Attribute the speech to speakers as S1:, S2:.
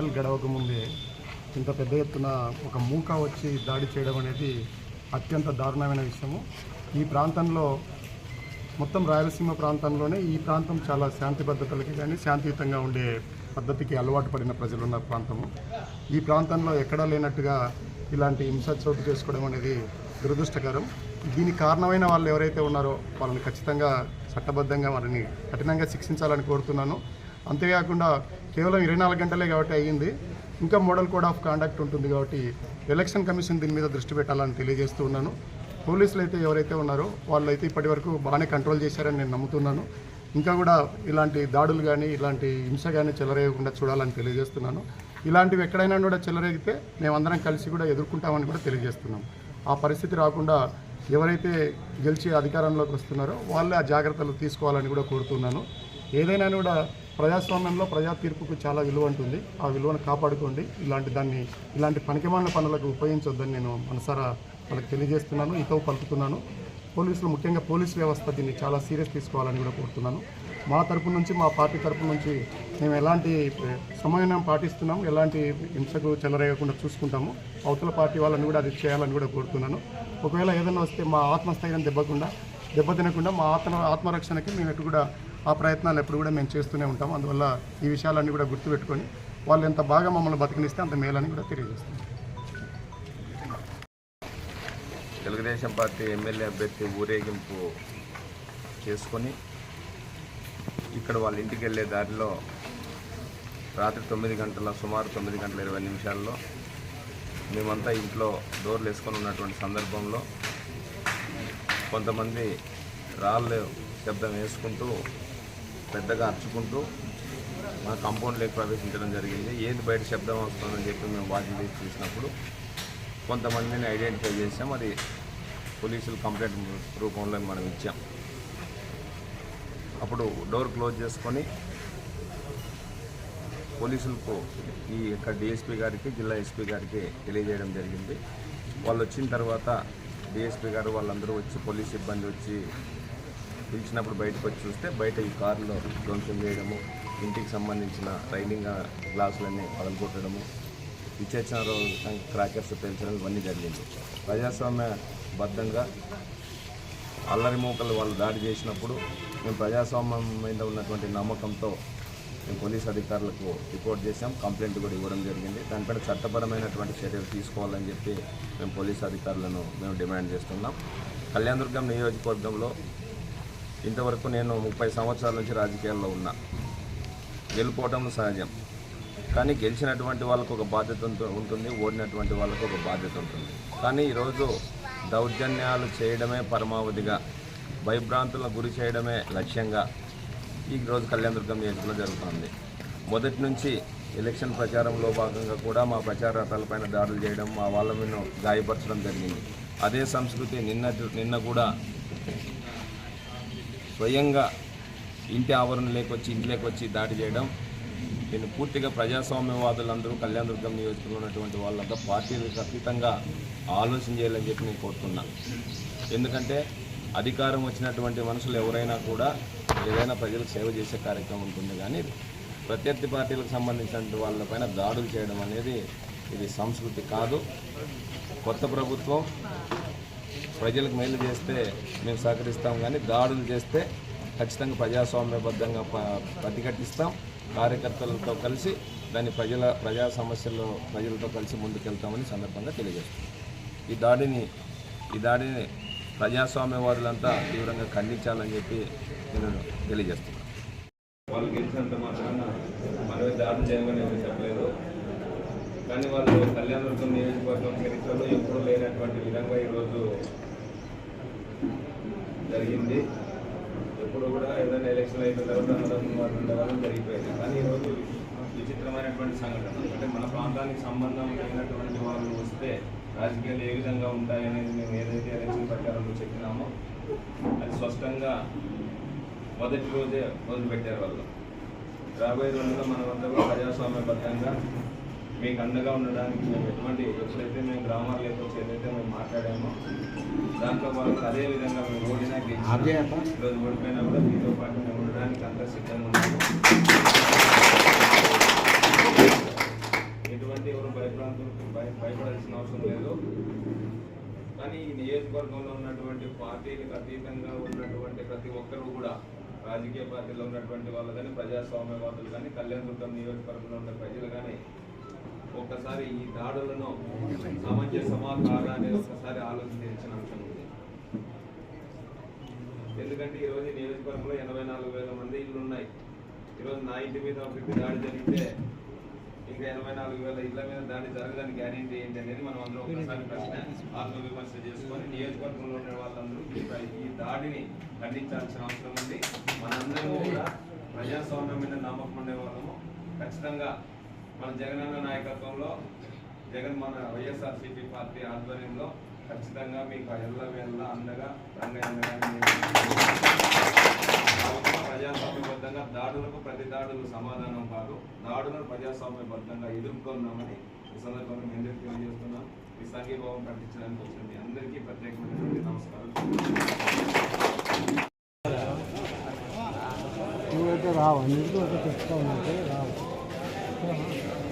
S1: గంటలు గడవక ముందే ఇంత పెద్ద ఎత్తున ఒక మూక వచ్చి దాడి చేయడం అనేది అత్యంత దారుణమైన విషయము. ఈ ప్రాంతంలో మొత్తం రాయలసీమ ప్రాంతంలోనే ఈ ప్రాంతం చాలా శాంతి భద్రతలకి కానీ శాంతియుతంగా ఉండే పద్ధతికి అలవాటు పడిన ప్రజలున్న ప్రాంతము. ఈ ప్రాంతంలో ఎక్కడా లేనట్టుగా ఇలాంటి హింస చోటు చేసుకోవడం అనేది దురదృష్టకరం. దీనికి కారణమైన వాళ్ళు ఎవరైతే ఉన్నారో వాళ్ళని ఖచ్చితంగా చట్టబద్ధంగా వారిని కఠినంగా శిక్షించాలని కోరుతున్నాను. అంతేకాకుండా కేవలం ఇరవై నాలుగు గంటలే కాబట్టి అయ్యింది. ఇంకా మోడల్ కోడ్ ఆఫ్ కాండక్ట్ ఉంటుంది కాబట్టి ఎలక్షన్ కమిషన్ దీని మీద దృష్టి పెట్టాలని తెలియజేస్తూ ఉన్నాను. పోలీసులు అయితే ఎవరైతే ఉన్నారో వాళ్ళు అయితే ఇప్పటి వరకు బాగానే కంట్రోల్ చేశారని నేను నమ్ముతున్నాను. ఇంకా కూడా ఇలాంటి దాడులు కానీ ఇలాంటి హింస కానీ చెలరేయకుండా చూడాలని తెలియజేస్తున్నాను. ఇలాంటివి ఎక్కడైనా కూడా చెలరేగితే మేమందరం కలిసి కూడా ఎదుర్కొంటామని కూడా తెలియజేస్తున్నాం. ఆ పరిస్థితి రాకుండా ఎవరైతే గెలిచి అధికారంలోకి వస్తున్నారో వాళ్ళే ఆ జాగ్రత్తలు తీసుకోవాలని కూడా కోరుతున్నాను. ఏదైనా కూడా ప్రజాస్వామ్యంలో ప్రజా తీర్పుకు చాలా విలువ ఉంటుంది ఆ విలువను కాపాడుకోండి. ఇలాంటి దాన్ని ఇలాంటి పనికిమాలిన పనులకు ఉపయోగించొద్దని నేను మనసారా వాళ్ళకి తెలియజేస్తున్నాను. ఇతవు పలుకుతున్నాను. పోలీసులు ముఖ్యంగా పోలీస్ వ్యవస్థ దీన్ని చాలా సీరియస్ తీసుకోవాలని కూడా కోరుతున్నాను. మా తరపు నుంచి మా పార్టీ తరపు నుంచి మేము ఎలాంటి సమన్వయం పాటిస్తున్నాము ఎలాంటి హింసకు చెలరేయకుండా చూసుకుంటాము అవతల పార్టీ వాళ్ళని కూడా అది చేయాలని కూడా కోరుతున్నాను. ఒకవేళ ఏదైనా వస్తే మా ఆత్మస్థైర్యం దెబ్బకుండా దెబ్బతినకుండా మా ఆత్మ ఆత్మరక్షణకి మేము ఎటు కూడా ఆ ప్రయత్నాలు ఎప్పుడు కూడా మేము చేస్తూనే ఉంటాం. అందువల్ల ఈ విషయాలన్నీ కూడా గుర్తుపెట్టుకొని వాళ్ళు ఎంత బాగా మమ్మల్ని బతికినిస్తే అంత మేలని కూడా తెలియజేస్తాం
S2: తెలుగుదేశం పార్టీ ఎమ్మెల్యే అభ్యర్థి ఊరేగింపు చేసుకొని ఇక్కడ వాళ్ళ ఇంటికి వెళ్ళే దారిలో రాత్రి తొమ్మిది గంటల సుమారు తొమ్మిది గంటల ఇరవై నిమిషాల్లో మేమంతా ఇంట్లో డోర్లు వేసుకొని ఉన్నటువంటి సందర్భంలో కొంతమంది రాళ్ళు శబ్దం వేసుకుంటూ పెద్దగా అరుచుకుంటూ మా కంపౌండ్లోకి ప్రవేశించడం జరిగింది. ఏది బయట శబ్దం వస్తుందని చెప్పి మేము వాటిని తీసి చూసినప్పుడు కొంతమందిని ఐడెంటిఫై చేసాం అది పోలీసులు కంప్లైంట్ రూపంలో మనం ఇచ్చాం. అప్పుడు డోర్ క్లోజ్ చేసుకొని పోలీసులకు ఈ యొక్క డిఎస్పీ గారికి జిల్లా ఎస్పీ గారికి తెలియజేయడం జరిగింది. వాళ్ళు వచ్చిన తర్వాత డిఎస్పీ గారు వాళ్ళందరూ వచ్చి పోలీస్ సిబ్బంది వచ్చి పిలిచినప్పుడు బయటకు వచ్చి చూస్తే బయట ఈ కారులో ధ్వంసం చేయడము ఇంటికి సంబంధించిన రైలింగ్ గ్లాసులన్నీ పగలగొట్టడము విచేచన క్రాకర్స్ పెంచడం ఇవన్నీ జరిగింది. ప్రజాస్వామ్య బద్ధంగా అల్లరి మూకలు వాళ్ళు దాడి చేసినప్పుడు మేము ప్రజాస్వామ్యం మీద ఉన్నటువంటి నమ్మకంతో మేము పోలీస్ అధికారులకు రిపోర్ట్ చేసాం కంప్లైంట్ కూడా ఇవ్వడం జరిగింది. దానిపైన చట్టపరమైనటువంటి చర్యలు తీసుకోవాలని చెప్పి మేము పోలీస్ అధికారులను మేము డిమాండ్ చేస్తున్నాం. కళ్యాణదుర్గం నియోజకవర్గంలో ఇంతవరకు నేను ముప్పై సంవత్సరాల నుంచి రాజకీయాల్లో ఉన్నా. గెలుపోవడం సహజం. కానీ గెలిచినటువంటి వాళ్ళకు ఒక బాధ్యత ఉంటుంది ఓడినటువంటి వాళ్ళకు ఒక బాధ్యత ఉంటుంది. కానీ ఈరోజు దౌర్జన్యాలు చేయడమే పరమావధిగా భయభ్రాంతులకు గురి చేయడమే లక్ష్యంగా ఈ రోజు కళ్యాణదుర్గం నియోజకవర్గంలో జరుగుతుంది. మొదటి నుంచి ఎలక్షన్ ప్రచారంలో భాగంగా కూడా మా ప్రచార రథాలపైన దాడులు చేయడం మా వాళ్ళ మీద గాయపరచడం జరిగింది. అదే సంస్కృతి నిన్న నిన్న కూడా స్వయంగా ఇంటి ఆవరణలోకి వచ్చి ఇంట్లోకి వచ్చి దాడి చేయడం నేను పూర్తిగా ప్రజాస్వామ్యవాదులందరూ కళ్యాణదుర్గం నియోజకవర్గంలో ఉన్నటువంటి వాళ్ళంతా పార్టీలకు అతీతంగా ఆలోచన చేయాలని చెప్పి నేను కోరుతున్నాను. ఎందుకంటే అధికారం వచ్చినటువంటి మనుషులు ఎవరైనా కూడా ఏదైనా ప్రజలకు సేవ చేసే కార్యక్రమం ఉంటుంది కానీ ప్రత్యర్థి పార్టీలకు సంబంధించిన వాళ్ళపైన దాడులు చేయడం అనేది ఇది సంస్కృతి కాదు. కొత్త ప్రభుత్వం ప్రజలకు మేలు చేస్తే మేము సహకరిస్తాం కానీ దాడులు చేస్తే ఖచ్చితంగా ప్రజాస్వామ్యబద్ధంగా ప- ప్రతిఘటిస్తాం. కార్యకర్తలతో కలిసి దాన్ని ప్రజల ప్రజా సమస్యల్లో ప్రజలతో కలిసి ముందుకెళ్తామని సందర్భంగా తెలియజేస్తాం ఈ దాడిని ఈ దాడిని ప్రజాస్వామ్యవాదులంతా తీవ్రంగా ఖండించాలని చెప్పి నేను తెలియజేస్తున్నాను. వాళ్ళు గెలిచినంత మాత్రాన మనమే దాడులు చేయమని చెప్పలేదు. కానీ వాళ్ళు కళ్యాణదుర్గం నియోజకవర్గం చరిత్రలో ఎప్పుడూ లేనటువంటి విధంగా ఈరోజు జరిగింది. ఎప్పుడు కూడా ఏదైనా ఎలక్షన్ అయిన తర్వాత అన్నదమ్ములు వాళ్ళు జరిగిపోయింది. కానీ ఈరోజు విచిత్రమైనటువంటి సంఘటన. అంటే మన ప్రాంతానికి సంబంధం లేనటువంటి వాళ్ళు వస్తే రాజకీయాలు ఏ విధంగా ఉంటాయనేది మేము ఏదైతే ఎలక్షన్ ప్రచారంలో చెప్పినామో అది స్పష్టంగా మొదటి రోజే మొదలుపెట్టారు వాళ్ళు. రాబోయే రోజుల్లో మనమంతా కూడా ప్రజాస్వామ్యబద్ధంగా మీకు అండగా ఉండడానికి మేము ఎటువంటి ఎప్పుడైతే మేము గ్రామాలు లేకపోతే ఏదైతే మేము మాట్లాడామో దాంట్లో పాటు అదే విధంగా మేము ఓడినా ఈరోజు ఓడిపోయినా కూడా మీతో పాటు మేము ఉండడానికి అంతా సిద్ధంగా ఉన్నాము. ఎటువంటి ఎవరు భయప్రాంతులకు భయపడాల్సిన అవసరం లేదు. కానీ ఈ నియోజకవర్గంలో ఉన్నటువంటి పార్టీలకు అతీతంగా ఉన్నటువంటి ప్రతి ఒక్కరూ కూడా రాజకీయ పార్టీలో ఉన్నటువంటి వాళ్ళు కానీ ప్రజాస్వామ్యవాదులు కానీ కళ్యాణ దుర్గం నియోజకవర్గంలో ఉన్న ప్రజలు కానీ ఒక్కసారి ఈ దాడులను సమంజసమా సమాకారాన్ని ఒకసారి ఒక్కసారి ఆలోచించాల్సిన అంశం ఉంది. ఎందుకంటే ఈరోజు నియోజకవర్గంలో ఎనభై నాలుగు వేల మంది ఇళ్ళు ఉన్నాయి ఈరోజు నా ఇంటి మీద ఒకటి దాడి జరిగితే ఇంకా ఎనభై నాలుగు వేల ఇళ్ళ మీద దాడి జరగదని గ్యారెంటీ ఏంటి అనేది మనం అందరం ఒకసారి ప్రశ్న ఆత్మవిమర్శ చేసుకొని నియోజకవర్గంలో ఉన్న వాళ్ళందరూ ఈ ఈ దాడిని ఖండించాల్సిన అవసరం ఉంది. మనందరం కూడా ప్రజాస్వామ్యం మీద నమ్మకం ఉండే వాళ్ళము ఖచ్చితంగా మన జగనన్న నాయకత్వంలో జగన్ మన వైఎస్ఆర్సీపీ పార్టీ ఆధ్వర్యంలో ఖచ్చితంగా మీకు ఎల్ల వేళ్ళ అండగా ప్రజాస్వామ్యబద్ధంగా దాడులకు ప్రతి దాడులు సమాధానం కాదు దాడులను ప్రజాస్వామ్యబద్ధంగా ఎదుర్కొన్నామని ఈ సందర్భంగా మీ అందరికీ తెలియజేస్తున్నాం ఈ సంఘీభావం ప్రకటించడానికి వచ్చింది అందరికీ ప్రత్యేకమైనటువంటి నమస్కారం
S1: రావు అన్నిటికీ రావు. Uhum.